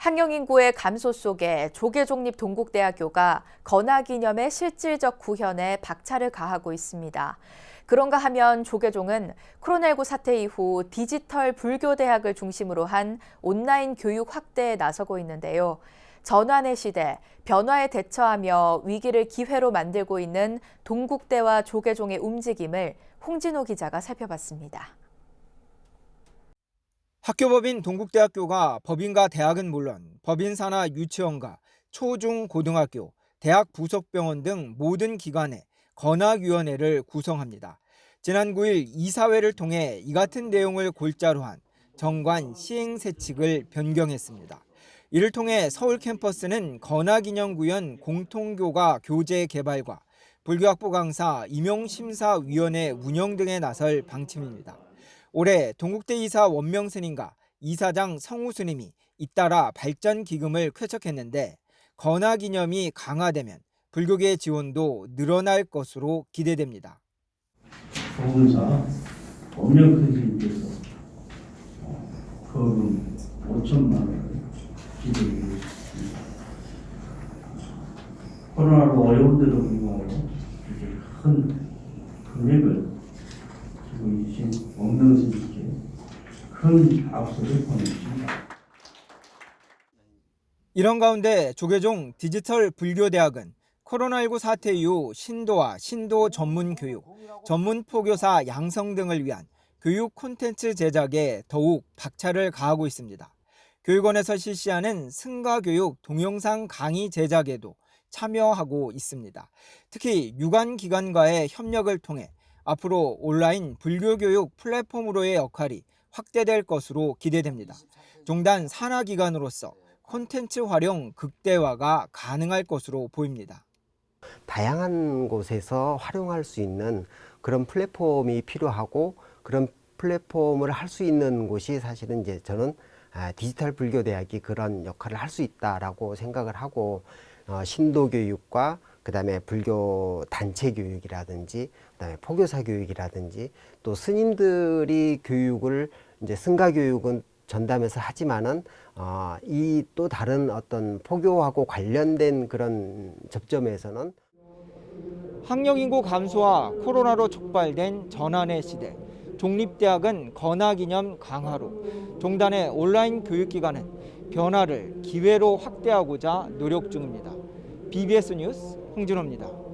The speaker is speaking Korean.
학령 인구의 감소 속에 조계종립 동국대학교가 건화기념의 실질적 구현에 박차를 가하고 있습니다. 그런가 하면 조계종은 코로나19 사태 이후 디지털 불교 대학을 중심으로 한 온라인 교육 확대에 나서고 있는데요. 전환의 시대, 변화에 대처하며 위기를 기회로 만들고 있는 동국대와 조계종의 움직임을 홍진호 기자가 살펴봤습니다. 학교법인 동국대학교가 법인과 대학은 물론 법인사나 유치원과 초중 고등학교, 대학 부속병원 등 모든 기관에 건학위원회를 구성합니다. 지난 9일 이사회를 통해 이 같은 내용을 골자로 한 정관 시행세칙을 변경했습니다. 이를 통해 서울 캠퍼스는 건학기념구현 공통교과 교재 개발과 불교학부 강사 임용심사위원회 운영 등에 나설 방침입니다. 올해 동국대 이사 원명 스님과 이사장 성우 스님이 잇따라 발전 기금을 쾌척했는데 건화 기념이 강화되면 불교계 지원도 늘어날 것으로 기대됩니다. 보험사 원명 선생님께서 거금 5천만 원을 기대해 있습니다. 코로나로 어려운데도 불구하고 큰 금액을 선생님께 큰 박수를 보내십니다. 이런 가운데 조계종 디지털 불교대학은 코로나19 사태 이후 신도와 신도 전문 교육, 전문 포교사 양성 등을 위한 교육 콘텐츠 제작에 더욱 박차를 가하고 있습니다. 교육원에서 실시하는 승가교육 동영상 강의 제작에도 참여하고 있습니다. 특히 유관 기관과의 협력을 통해 앞으로 온라인 불교 교육 플랫폼으로의 역할이 확대될 것으로 기대됩니다. 종단 산하기관으로서 콘텐츠 활용 극대화가 가능할 것으로 보입니다. 다양한 곳에서 활용할 수 있는 그런 플랫폼이 필요하고 그런 플랫폼을 할 수 있는 곳이 사실은 이제 저는 아, 디지털 불교 대학이 그런 역할을 할 수 있다라고 생각을 하고 어, 신도 교육과 그다음에 불교 단체 교육이라든지 그다음에 포교사 교육이라든지 또 스님들이 교육을 이제 승가 교육은 전담해서 하지만은 어, 이 또 다른 어떤 포교하고 관련된 그런 접점에서는 학령 인구 감소와 코로나로 촉발된 전환의 시대. 종립대학은 건화기념 강화로 종단의 온라인 교육기관은 변화를 기회로 확대하고자 노력 중입니다. BBS 뉴스 홍진호입니다.